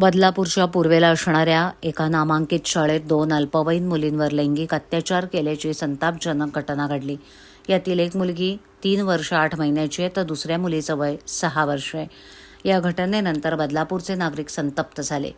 बदलापूरच्या पूर्वेला असणाऱ्या एका नामांकित शाळेत दोन अल्पवयीन मुलींवर लैंगिक अत्याचार केल्याची संतापजनक घटना घडली. यातील एक मुलगी तीन वर्ष आठ महिन्याची आहे तर दुसऱ्या मुलीचं वय सहा वर्ष आहे. या घटनेनंतर बदलापूरचे नागरिक संतप्त झाले.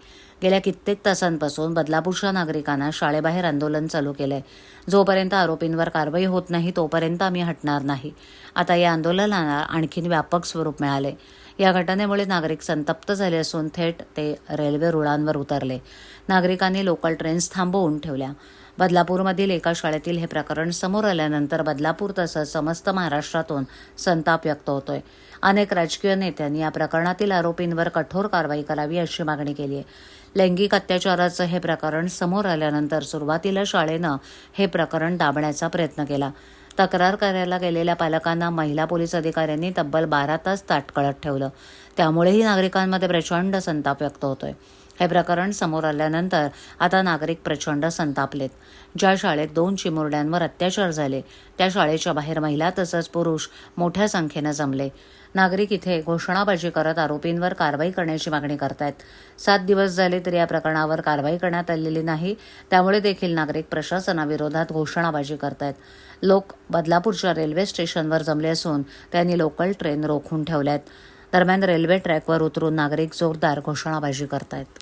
गेल्या कित्येक तासांपासून बदलापूरच्या नागरिकांना शाळेबाहेर आंदोलन चालू केलं आहे जोपर्यंत आरोपींवर कारवाई होत नाही तोपर्यंत आम्ही हटणार नाही. आता या आंदोलनाला आणखीन व्यापक स्वरूप मिळाले या घटनेमुळे नागरिक संतप्त झाले असून थेट ते रेल्वे रुळांवर उतरले. नागरिकांनी लोकल ट्रेन्स थांबवून ठेवल्या. बदलापूरमधील एका शाळेतील हे प्रकरण समोर आल्यानंतर बदलापूर तसंच समस्त महाराष्ट्रातून संताप व्यक्त होतोय. अनेक राजकीय नेत्यांनी या प्रकरणातील आरोपींवर कठोर कारवाई करावी अशी मागणी केली आहे. लैंगिक अत्याचाराचं हे प्रकरण समोर आल्यानंतर सुरुवातीला शाळेनं हे प्रकरण दाबण्याचा प्रयत्न केला. तक्रार करायला गेलेल्या पालकांना महिला पोलीस अधिकाऱ्यांनी तब्बल बारा तास ताटकळत ठेवलं. त्यामुळेही नागरिकांमध्ये प्रचंड संताप व्यक्त होतोय. हे प्रकरण समोर आल्यानंतर आता नागरिक प्रचंड संतापलेत. ज्या शाळेत दोन चिमुरड्यांवर अत्याचार झाले त्या शाळेच्या बाहेर महिला तसंच पुरुष मोठ्या संख्येनं जमले. नागरिक इथे घोषणाबाजी करत आरोपींवर कारवाई करण्याची मागणी करतायत. सात दिवस झाले तरी या प्रकरणावर कारवाई करण्यात आलेली नाही त्यामुळे देखील नागरिक प्रशासनाविरोधात घोषणाबाजी करतायत. लोक बदलापूरच्या रेल्वे स्टेशनवर जमले असून त्यांनी लोकल ट्रेन रोखून ठेवल्यात. दरम्यान रेल्वे ट्रॅकवर उतरून नागरिक जोरदार घोषणाबाजी करतायत.